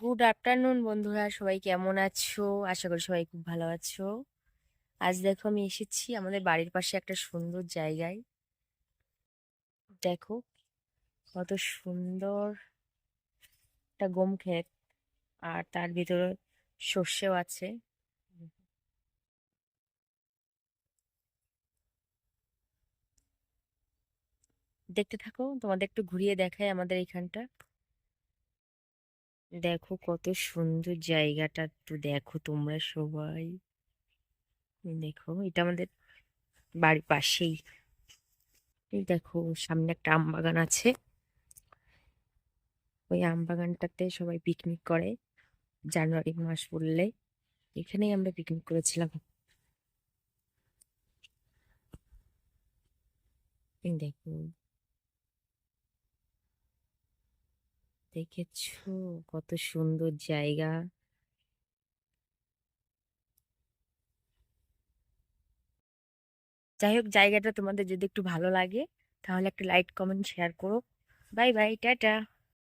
Good afternoon বন্ধুরা। সবাই কেমন আছো? আশা করি সবাই খুব ভালো আছো। আজ দেখো, আমি এসেছি আমাদের বাড়ির পাশে একটা সুন্দর জায়গায়। দেখো, কত সুন্দর একটা গম ক্ষেত, আর তার ভিতরে সর্ষেও আছে। দেখতে থাকো, তোমাদের একটু ঘুরিয়ে দেখায় আমাদের এইখানটা দেখো কত সুন্দর জায়গাটা একটু দেখো তোমরা সবাই। দেখো, এটা আমাদের বাড়ির পাশেই। এই দেখো, সামনে একটা আম বাগান আছে। ওই আম বাগানটাতে সবাই পিকনিক করে, জানুয়ারি মাস পড়লে এখানেই আমরা পিকনিক করেছিলাম। দেখো দেখেছ? কত সুন্দর জায়গা। যাই হোক, জায়গাটা তোমাদের যদি একটু ভালো লাগে, তাহলে একটা লাইক, কমেন্ট, শেয়ার করো। Bye bye, tata.